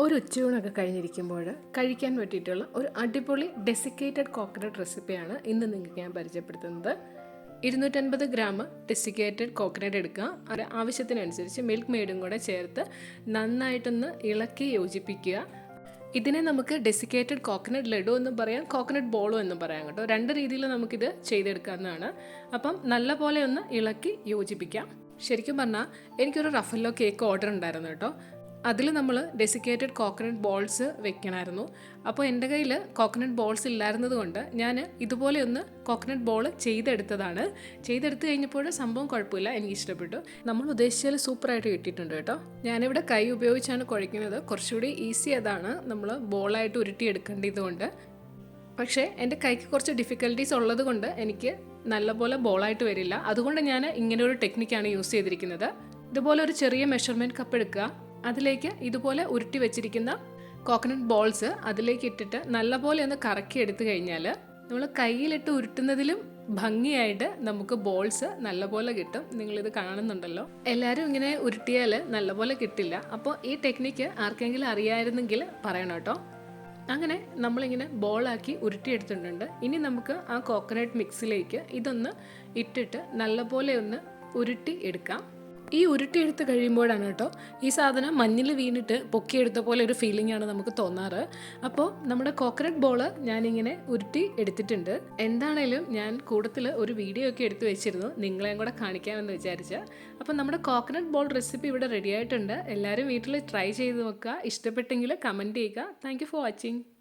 ഒരു ഉച്ചയൂണൊക്കെ കഴിഞ്ഞിരിക്കുമ്പോൾ കഴിക്കാൻ പറ്റിയിട്ടുള്ള ഒരു അടിപൊളി ഡെസിക്കേറ്റഡ് കോക്കനട്ട് റെസിപ്പിയാണ് ഇന്ന് നിങ്ങൾക്ക് ഞാൻ പരിചയപ്പെടുത്തുന്നത്. ഇരുന്നൂറ്റൻപത് ഗ്രാം ഡെസിക്കേറ്റഡ് കോക്കനട്ട് എടുക്കുക. അത് ആവശ്യത്തിനനുസരിച്ച് മിൽക്ക് മെയ്ഡും കൂടെ ചേർത്ത് നന്നായിട്ടൊന്ന് ഇളക്കി യോജിപ്പിക്കുക. ഇതിനെ നമുക്ക് ഡെസിക്കേറ്റഡ് കോക്കനട്ട് ലഡു എന്നും പറയാം കോക്കനട്ട് ബോളോ എന്നും പറയാം കേട്ടോ. രണ്ട് രീതിയിൽ നമുക്കിത് ചെയ്തെടുക്കാവുന്നതാണ്. അപ്പം നല്ല പോലെ ഒന്ന് ഇളക്കി യോജിപ്പിക്കാം. ശരിക്കും പറഞ്ഞാൽ എനിക്കൊരു റഫല്ലോ കേക്ക് ഓർഡർ ഉണ്ടായിരുന്നു കേട്ടോ. അതിൽ നമ്മൾ ഡെസിക്കേറ്റഡ് കോക്കനട്ട് ബോൾസ് വെക്കണമായിരുന്നു. അപ്പോൾ എന്റെ കയ്യിൽ കോക്കനട്ട് ബോൾസ് ഇല്ലായിരുന്നത് കൊണ്ട് ഞാൻ ഇതുപോലെ ഒന്ന് കോക്കനട്ട് ബോൾ ചെയ്തെടുത്തതാണ്. ചെയ്തെടുത്ത് കഴിഞ്ഞപ്പോൾ സംഭവം കുഴപ്പമില്ല എനിക്ക് ഇഷ്ടപ്പെട്ടു നമ്മൾ ഉദ്ദേശിച്ചാൽ സൂപ്പറായിട്ട് കിട്ടിയിട്ടുണ്ട് കേട്ടോ. ഞാനിവിടെ കൈ ഉപയോഗിച്ചാണ് കുഴയ്ക്കുന്നത് കുറച്ചുകൂടി ഈസി അതാണ് നമ്മൾ ബോളായിട്ട് ഉരുട്ടിയെടുക്കേണ്ടതുകൊണ്ട് പക്ഷേ എന്റെ കൈക്ക് കുറച്ച് ഡിഫിക്കൽട്ടീസ് ഉള്ളത് കൊണ്ട് എനിക്ക് നല്ലപോലെ ബോളായിട്ട് വരില്ല. അതുകൊണ്ട് ഞാൻ ഇങ്ങനെ ഒരു ടെക്നിക്കാണ് യൂസ് ചെയ്തിരിക്കുന്നത്. ഇതുപോലെ ഒരു ചെറിയ മെഷർമെന്റ് കപ്പ് എടുക്കുക. അതിലേക്ക് ഇതുപോലെ ഉരുട്ടി വെച്ചിരിക്കുന്ന കോക്കനട്ട് ബോൾസ് അതിലേക്ക് ഇട്ടിട്ട് നല്ലപോലെ ഒന്ന് കറക്കി എടുത്തു കഴിഞ്ഞാൽ നമ്മൾ കയ്യിലിട്ട് ഉരുട്ടുന്നതിലും ഭംഗിയായിട്ട് നമുക്ക് ബോൾസ് നല്ലപോലെ കിട്ടും. നിങ്ങളിത് കാണുന്നുണ്ടല്ലോ. എല്ലാവരും ഇങ്ങനെ ഉരുട്ടിയാൽ നല്ലപോലെ കിട്ടില്ല. അപ്പോൾ ഈ ടെക്നിക്ക് ആർക്കെങ്കിലും അറിയായിരുന്നെങ്കിൽ പറയണം കേട്ടോ. അങ്ങനെ നമ്മളിങ്ങനെ ബോളാക്കി ഉരുട്ടിയെടുത്തിട്ടുണ്ട് ഇനി നമുക്ക് ആ കോക്കനട്ട് മിക്സിലേക്ക് ഇതൊന്ന് ഇട്ടിട്ട് നല്ലപോലെ ഒന്ന് ഉരുട്ടി എടുക്കാം. ഈ ഉരുട്ടിയെടുത്ത് കഴിയുമ്പോഴാണ് കേട്ടോ ഈ സാധനം മഞ്ഞിൽ വീണിട്ട് പൊക്കിയെടുത്ത പോലെ ഒരു ഫീലിംഗ് ആണ് നമുക്ക് തോന്നാറ്. അപ്പോൾ നമ്മുടെ കോക്കനട്ട് ബോൾ ഞാനിങ്ങനെ ഉരുട്ടി എടുത്തിട്ടുണ്ട്. എന്താണേലും ഞാൻ കൂട്ടത്തിൽ ഒരു വീഡിയോ ഒക്കെ എടുത്ത് വെച്ചിരുന്നു. നിങ്ങളെയും കൂടെ കാണിക്കാമെന്ന് വിചാരിച്ച. അപ്പോൾ നമ്മുടെ കോക്കനട്ട് ബോൾ റെസിപ്പി ഇവിടെ റെഡി ആയിട്ടുണ്ട്. എല്ലാവരും വീട്ടിൽ ട്രൈ ചെയ്ത് നോക്കുക. ഇഷ്ടപ്പെട്ടെങ്കിൽ കമന്റ് ചെയ്യുക. Thank for watching